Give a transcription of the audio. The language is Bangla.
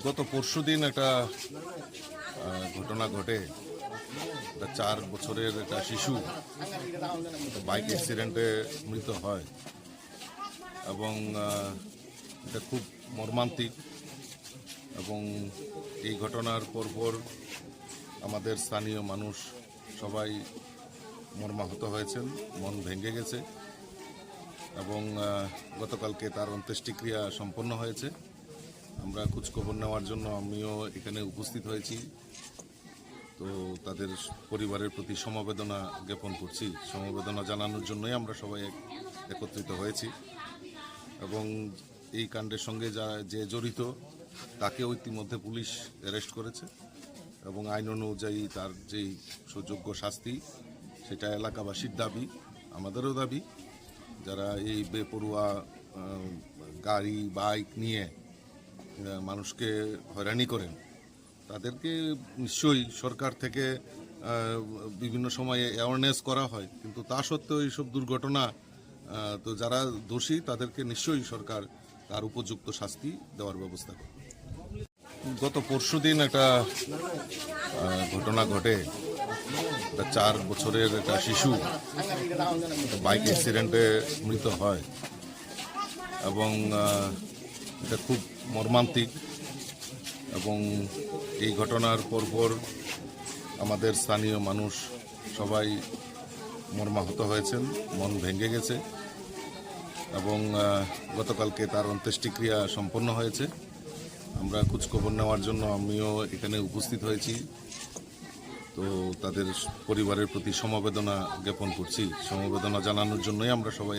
গত পরশু দিন একটা ঘটনা ঘটে। একটা চার বছরের একটা শিশু বাইক অ্যাক্সিডেন্টে মৃত হয় এবং এটা খুব মর্মান্তিক এবং এই ঘটনার পরপর আমাদের স্থানীয় মানুষ সবাই মর্মাহত হয়েছেন, মন ভেঙে গেছে এবং গতকালকে তার অন্ত্যেষ্টিক্রিয়া সম্পন্ন হয়েছে। আমরা খোঁজখবর নেওয়ার জন্য আমিও এখানে উপস্থিত হয়েছি। তো তাদের পরিবারের প্রতি সমবেদনা জ্ঞাপন করছি। সমবেদনা জানানোর জন্যই আমরা সবাই এক- একত্রিত হয়েছি। এবং এই কাণ্ডের সঙ্গে যা যে জড়িত, তাকেও ইতিমধ্যে পুলিশ অ্যারেস্ট করেছে এবং আইন অনুযায়ী তার যেই সুযোগ্য শাস্তি, সেটা এলাকাবাসীর দাবি, আমাদেরও দাবি। যারা এই বেপরুয়া গাড়ি, বাইক নিয়ে মানুষকে হয়রানি করেন। তাদেরকে নিশ্চয়ই সরকার থেকে বিভিন্ন সময়ে অ্যাওয়ারনেস করা হয়। কিন্তু তা সত্ত্বেও এইসব দুর্ঘটনা তো যারা দোষী, তাদেরকে নিশ্চয়ই সরকার তার উপযুক্ত শাস্তি দেওয়ার ব্যবস্থা করে গত পরশু দিন একটা ঘটনা ঘটে। চার বছরের একটা শিশু বাইক অ্যাক্সিডেন্টে মৃত হয়। এবং এটা খুব মর্মান্তিক এবং এই ঘটনার পরপর আমাদের স্থানীয় মানুষ সবাই মর্মাহত হয়েছেন, মন ভেঙে গেছে এবং গতকালকে তার অন্ত্যেষ্টিক্রিয়া সম্পন্ন হয়েছে। আমরা খোঁজখবর নেওয়ার জন্য আমিও এখানে উপস্থিত হয়েছি। তো তাদের পরিবারের প্রতি সমবেদনা জ্ঞাপন করছি। সমবেদনা জানানোর জন্যই আমরা সবাই